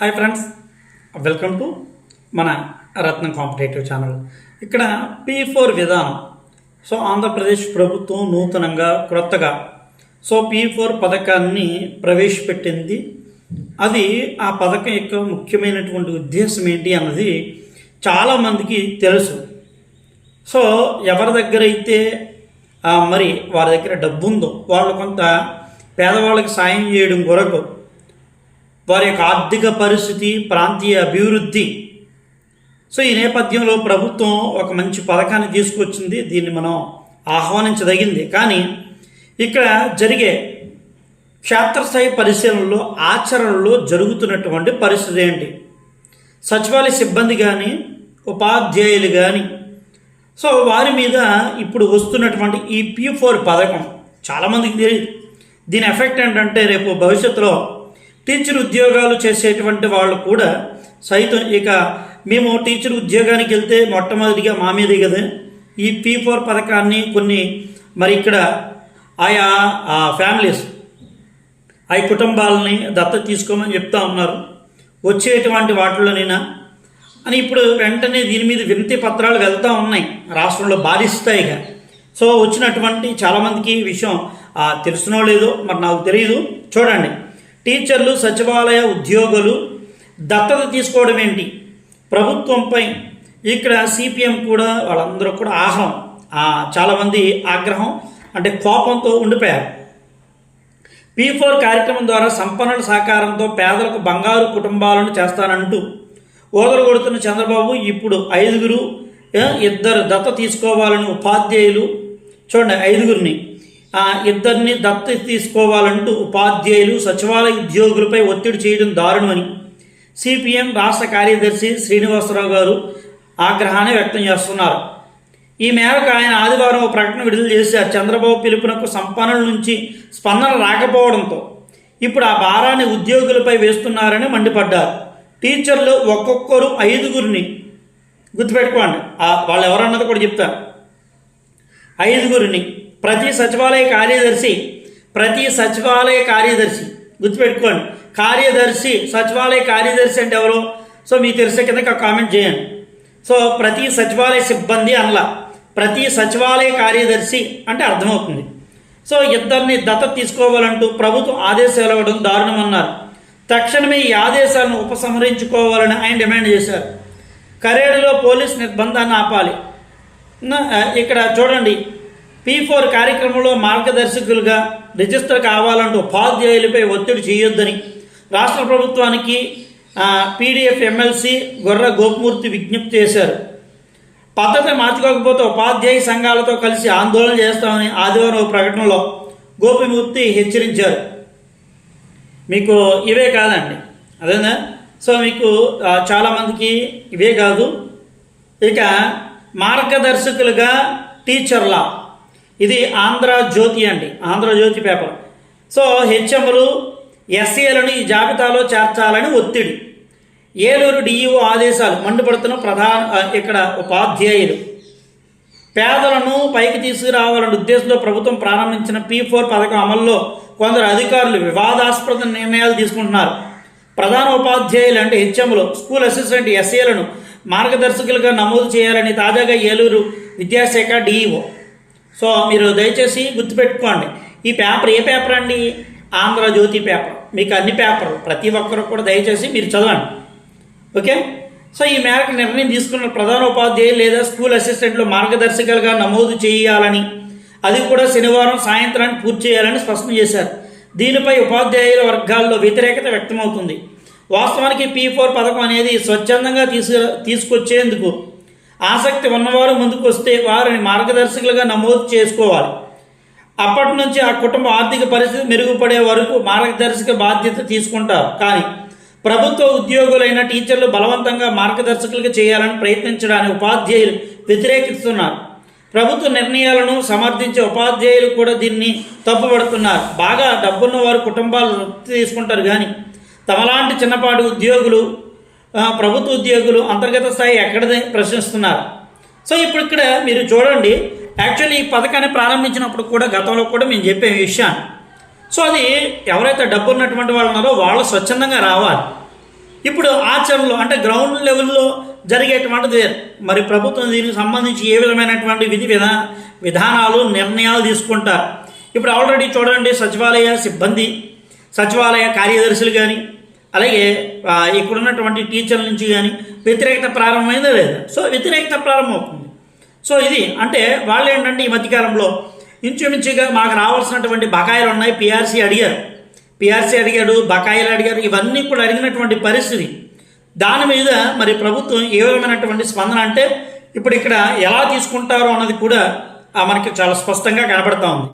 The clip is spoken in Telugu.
హాయ్ ఫ్రెండ్స్ వెల్కమ్ టు మన రత్నం కాంపిటేటివ్ ఛానల్. ఇక్కడ పీ ఫోర్ విధానం. సో ఆంధ్రప్రదేశ్ ప్రభుత్వం నూతనంగా క్రొత్తగా సో పీ ఫోర్ పథకాన్ని ప్రవేశపెట్టింది. అది ఆ పథకం యొక్క ముఖ్యమైనటువంటి ఉద్దేశం ఏంటి అన్నది చాలామందికి తెలుసు. సో ఎవరి దగ్గర అయితే మరి వారి దగ్గర డబ్బు ఉందో వాళ్ళు కొంత పేదవాళ్ళకి సాయం చేయడం కొరకు వారి యొక్క ఆర్థిక పరిస్థితి ప్రాంతీయ అభివృద్ధి. సో ఈ నేపథ్యంలో ప్రభుత్వం ఒక మంచి పథకాన్ని తీసుకొచ్చింది. దీన్ని మనం ఆహ్వానించదగింది. కానీ ఇక్కడ జరిగే క్షేత్రస్థాయి పరిశీలనలో ఆచరణలో జరుగుతున్నటువంటి పరిస్థితి ఏంటి? సచివాలయ సిబ్బంది కానీ ఉపాధ్యాయులు కానీ సో వారి మీద ఇప్పుడు వస్తున్నటువంటి ఈ పీ ఫోర్ పథకం చాలామందికి తెలియదు దీని ఎఫెక్ట్ ఏంటంటే రేపు భవిష్యత్తులో టీచర్ ఉద్యోగాలు చేసేటువంటి వాళ్ళు కూడా సైతం ఇక మేము టీచర్ ఉద్యోగానికి వెళ్తే మొట్టమొదటిగా మా మీదే కదా. ఈ పీ ఫోర్ పథకాన్ని కొన్ని మరి ఇక్కడ ఆయా ఫ్యామిలీస్ ఆ కుటుంబాలని దత్త తీసుకోమని చెప్తా ఉన్నారు. వచ్చేటువంటి వాటిలోనైనా. అని ఇప్పుడు వెంటనే దీని మీద వినతి పత్రాలు వెళ్తూ ఉన్నాయి. రాష్ట్రంలో భారీస్థాయిగా సో వచ్చినటువంటి చాలామందికి ఈ విషయం తెలుసునో లేదో మరి నాకు తెలియదు చూడండి. టీచర్లు సచివాలయ ఉద్యోగులు దత్తత తీసుకోవడం ఏంటి? ప్రభుత్వంపై ఇక్కడ సిపిఎం కూడా వాళ్ళందరూ కూడా ఆహ్లం చాలామంది ఆగ్రహం అంటే కోపంతో ఉండిపోయారు. పీ ఫోర్ కార్యక్రమం ద్వారా సంపన్నుల సహకారంతో పేదలకు బంగారు కుటుంబాలను చేస్తానంటూ ఓదరు కొడుతున్న చంద్రబాబు ఇప్పుడు ఐదుగురు ఇద్దరు దత్త తీసుకోవాలని ఉపాధ్యాయులు చూడండి ఐదుగురిని. ఇద్దరిని దత్త తీసుకోవాలంటూ ఉపాధ్యాయులు సచివాలయ ఉద్యోగులపై ఒత్తిడి చేయడం దారుణమని సిపిఎం రాష్ట్ర కార్యదర్శి శ్రీనివాసరావు గారు ఆగ్రహాన్ని వ్యక్తం చేస్తున్నారు. ఈ మేరకు ఆయన ఆదివారం ఒక ప్రకటన విడుదల చేశారు. చంద్రబాబు పిలుపునకు సంపన్నుల నుంచి స్పందన రాకపోవడంతో ఇప్పుడు ఆ భారాన్ని ఉద్యోగులపై వేస్తున్నారని మండిపడ్డారు. టీచర్లు ఒక్కొక్కరు ఐదుగురిని గుర్తుపెట్టుకోండి. వాళ్ళు ఎవరన్నది కూడా చెప్తారు ఐదుగురిని ప్రతి సచివాలయ కార్యదర్శి ప్రతి సచివాలయ కార్యదర్శి గుర్తుపెట్టుకోండి కార్యదర్శి సచివాలయ కార్యదర్శి అంటే ఎవరు? సో మీకు తెలిసే కింద కామెంట్ చేయండి. సో ప్రతి సచివాలయ సిబ్బంది అనలా ప్రతి సచివాలయ కార్యదర్శి అంటే అర్థమవుతుంది. సో ఇద్దరిని దత్తత తీసుకోవాలంటూ ప్రభుత్వం ఆదేశాలు ఇవ్వడం దారుణమన్నారు. తక్షణమే ఈ ఆదేశాలను ఉపసంహరించుకోవాలని ఆయన డిమాండ్ చేశారు. కరేడులో పోలీస్ నిర్బంధాన్ని ఆపాలి. ఇక్కడ చూడండి పీ ఫోర్ కార్యక్రమంలో మార్గదర్శకులుగా రిజిస్టర్ కావాలంటూ ఉపాధ్యాయులపై ఒత్తిడి చేయొద్దని రాష్ట్ర ప్రభుత్వానికి పీడిఎఫ్ ఎమ్మెల్సీ గొర్ర గోపమూర్తి విజ్ఞప్తి చేశారు. పద్ధతి మార్చుకోకపోతే ఉపాధ్యాయ సంఘాలతో కలిసి ఆందోళన చేస్తామని ఆదివారం ఓ ప్రకటనలో గోపిమూర్తి హెచ్చరించారు. మీకు ఇవే కాదండి. అదేనా? సో మీకు చాలామందికి ఇవే కాదు. ఇక మార్గదర్శకులుగా టీచర్లా ఇది ఆంధ్ర జ్యోతి అండి ఆంధ్రజ్యోతి పేపర్. సో హెచ్ఎంలు ఎస్సీలను ఈ జాబితాలో చేర్చాలని ఒత్తిడి. ఏలూరు డిఈఓ ఆదేశాలు మండిపడుతున్న ప్రధాన ఇక్కడ ఉపాధ్యాయులు. పేదలను పైకి తీసుకురావాలనే ఉద్దేశంతో ప్రభుత్వం ప్రారంభించిన పీ ఫోర్ పథకం అమల్లో కొందరు అధికారులు వివాదాస్పద నిర్ణయాలు తీసుకుంటున్నారు. ప్రధాన ఉపాధ్యాయులు అంటే హెచ్ఎంలు స్కూల్ అసిస్టెంట్ ఎస్ఏలను మార్గదర్శకులుగా నమోదు చేయాలని తాజాగా ఏలూరు విద్యాశాఖ డిఈఓ సో మీరు దయచేసి గుర్తుపెట్టుకోండి. ఈ పేపర్ ఏ పేపర్ అండి? ఆంధ్రజ్యోతి పేపర్. మీకు అన్ని పేపర్లు ప్రతి ఒక్కరు కూడా దయచేసి మీరు చదవండి. ఓకే? సో ఈ మేరకు నిర్ణయం తీసుకున్న ప్రధాన ఉపాధ్యాయులు లేదా స్కూల్ అసిస్టెంట్లు మార్గదర్శకులుగా నమోదు చేయాలని అది కూడా శనివారం సాయంత్రానికి పూర్తి చేయాలని స్పష్టం చేశారు. దీనిపై ఉపాధ్యాయుల వర్గాల్లో వ్యతిరేకత వ్యక్తమవుతుంది. వాస్తవానికి పీ ఫోర్ పథకం అనేది స్వచ్ఛందంగా తీసు తీసుకొచ్చేందుకు ఆసక్తి ఉన్నవారు ముందుకు వస్తే వారిని మార్గదర్శకులుగా నమోదు చేసుకోవాలి. అప్పటి నుంచి ఆ కుటుంబ ఆర్థిక పరిస్థితి మెరుగుపడే వరకు మార్గదర్శక బాధ్యత తీసుకుంటారు. కానీ ప్రభుత్వ ఉద్యోగులైన టీచర్లు బలవంతంగా మార్గదర్శకులుగా చేయాలని ప్రయత్నించడానికి ఉపాధ్యాయులు వ్యతిరేకిస్తున్నారు. ప్రభుత్వ నిర్ణయాలను సమర్థించే ఉపాధ్యాయులు కూడా దీన్ని తప్పుపడుతున్నారు. బాగా డబ్బున్న వారు కుటుంబాలు తీసుకుంటారు. కానీ తమలాంటి చిన్నపాటి ఉద్యోగులు ప్రభుత్వ ఉద్యోగులు అంతర్గత స్థాయి ఎక్కడదే ప్రశ్నిస్తున్నారు. సో ఇప్పుడు ఇక్కడ మీరు చూడండి. యాక్చువల్లీ ఈ పథకాన్ని ప్రారంభించినప్పుడు కూడా గతంలో కూడా మేము చెప్పే విషయాన్ని సో అది ఎవరైతే డబ్బు ఉన్నటువంటి వాళ్ళు ఉన్నారో వాళ్ళు స్వచ్ఛందంగా రావాలి. ఇప్పుడు ఆచరణలో అంటే గ్రౌండ్ లెవెల్లో జరిగేటువంటిది వేరు. మరి ప్రభుత్వం దీనికి సంబంధించి ఏ విధమైనటువంటి విధి విధా విధానాలు నిర్ణయాలు తీసుకుంటారు? ఇప్పుడు ఆల్రెడీ చూడండి సచివాలయ సిబ్బంది సచివాలయ కార్యదర్శులు కానీ అలాగే ఇక్కడున్నటువంటి ఉన్నటువంటి టీచర్ల నుంచి కానీ వ్యతిరేకత ప్రారంభమైందా లేదా? సో వ్యతిరేకత ప్రారంభమవుతుంది. సో ఇది అంటే వాళ్ళు ఏంటంటే ఈ మధ్యకాలంలో ఇంచుమించుగా మాకు రావాల్సినటువంటి బకాయిలు ఉన్నాయి. పిఆర్సీ అడిగారు. పిఆర్సీ అడిగాడు బకాయిలు అడిగారు ఇవన్నీ కూడా అడిగినటువంటి పరిస్థితి. దాని మీద మరి ప్రభుత్వం ఏ విధమైనటువంటి స్పందన అంటే ఇప్పుడు ఇక్కడ ఎలా తీసుకుంటారో అన్నది కూడా మనకి చాలా స్పష్టంగా కనబడతా ఉంది.